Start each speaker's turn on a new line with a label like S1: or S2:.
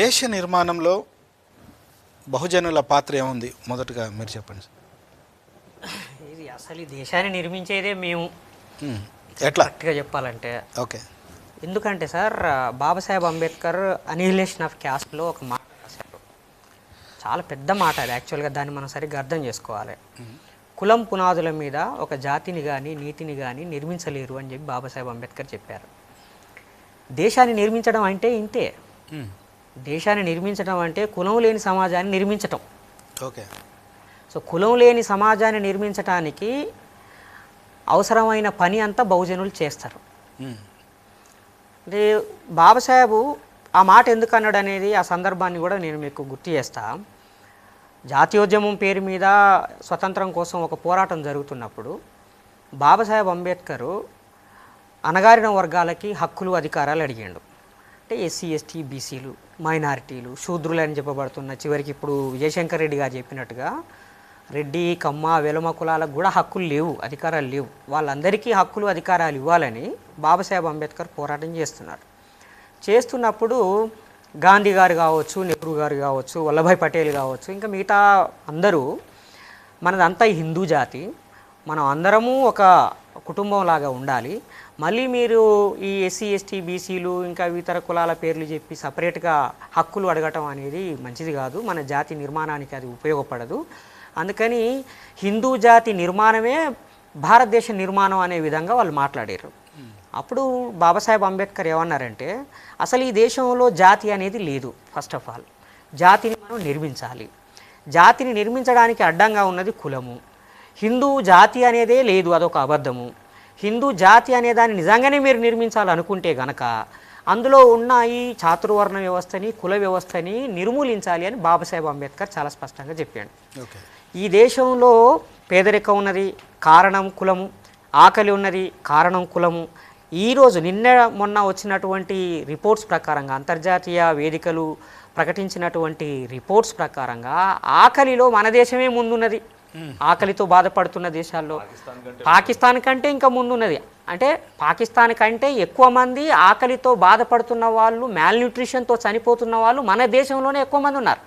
S1: దేశ నిర్మాణంలో బహుజనుల పాత్ర ఏముంది? మొదటగా మీరు చెప్పండి
S2: ఇది అసలు ఈ దేశాన్ని నిర్మించేదే మేము.
S1: ఎట్లా?
S2: కరెక్ట్గా చెప్పాలంటే
S1: ఓకే.
S2: ఎందుకంటే sir Babasaheb Ambedkar annihilation of క్యాస్ట్లో ఒక మాట రాశారు. చాలా పెద్ద మాట అది. యాక్చువల్గా దాన్ని మనం సరిగ్గా అర్థం చేసుకోవాలి. కులం పునాదుల మీద ఒక జాతిని కానీ నీతిని కానీ నిర్మించలేరు అని చెప్పి బాబాసాహెబ్ అంబేద్కర్ చెప్పారు. దేశాన్ని నిర్మించడం అంటే ఇంతే. దేశాన్ని నిర్మించడం అంటే కులం లేని సమాజాన్ని నిర్మించటం.
S1: ఓకే.
S2: సో కులం లేని సమాజాన్ని నిర్మించటానికి అవసరమైన పని అంతా బహుజనులు చేస్తారు. అంటే బాబాసాహెబు ఆ మాట ఎందుకు అన్నాడు అనేది ఆ సందర్భాన్ని కూడా నేను మీకు గుర్తు చేస్తా. జాతీయోద్యమం పేరు మీద స్వతంత్రం కోసం ఒక పోరాటం జరుగుతున్నప్పుడు బాబాసాహెబ్ అంబేద్కర్ అణగారిన వర్గాలకి హక్కులు అధికారాలు అడిగాడు. అంటే ఎస్సీ ఎస్టీ బీసీలు మైనారిటీలు శూద్రులు అని చెప్పబడుతున్న చివరికి ఇప్పుడు విజయశంకర్ రెడ్డి గారు చెప్పినట్టుగా రెడ్డి కమ్మ వెలమ కులాలకు కూడా హక్కులు లేవు అధికారాలు లేవు. వాళ్ళందరికీ హక్కులు అధికారాలు ఇవ్వాలని బాబాసాహెబ్ అంబేద్కర్ పోరాటం చేస్తున్నారు. చేస్తున్నప్పుడు గాంధీ గారు కావచ్చు నెహ్రూ గారు కావచ్చు వల్లభాయ్ పటేల్ కావచ్చు ఇంకా మిగతా అందరూ మనదంతా హిందూ జాతి మనం అందరము ఒక కుటుంబం లాగా ఉండాలి. మళ్ళీ మీరు ఈ ఎస్సీ ఎస్టీ బీసీలు ఇంకా ఇతర కులాల పేర్లు చెప్పి సపరేట్గా హక్కులు అడగటం అనేది మంచిది కాదు. మన జాతి నిర్మాణానికి అది ఉపయోగపడదు. అందుకని హిందూ జాతి నిర్మాణమే భారతదేశ నిర్మాణం అనే విధంగా వాళ్ళు మాట్లాడారు. అప్పుడు బాబాసాహెబ్ అంబేద్కర్ ఏమన్నారంటే అసలు ఈ దేశంలో జాతి అనేది లేదు ఫస్ట్ ఆఫ్ ఆల్ జాతిని మనం నిర్మించాలి. జాతిని నిర్మించడానికి అడ్డంగా ఉన్నది కులము. హిందూ జాతి అనేదే లేదు అదొక అబద్ధము. హిందూ జాతి అనే దాన్ని నిజంగానే మీరు నిర్మించాలనుకుంటే గనక అందులో ఉన్న ఈ చాతుర్వర్ణ వ్యవస్థని కుల వ్యవస్థని నిర్మూలించాలి అని బాబాసాహెబ్ అంబేద్కర్ చాలా స్పష్టంగా చెప్పాడు.
S1: ఓకే.
S2: ఈ దేశంలో పేదరికం ఉన్నది కారణం కులము ఆకలి ఉన్నది కారణం కులము. ఈరోజు నిన్న మొన్న వచ్చినటువంటి రిపోర్ట్స్ ప్రకారంగా అంతర్జాతీయ వేదికలు ప్రకటించినటువంటి రిపోర్ట్స్ ప్రకారంగా ఆకలిలో మన దేశమే ముందున్నది. ఆకలితో బాధపడుతున్న దేశాల్లో. పాకిస్తాన్ కంటే ఇంకా ముందున్నది. అంటే పాకిస్తాన్ కంటే ఎక్కువ మంది ఆకలితో బాధపడుతున్న వాళ్ళు న్యూట్రిషన్తో చనిపోతున్న వాళ్ళు మన దేశంలోనే ఎక్కువ మంది ఉన్నారు.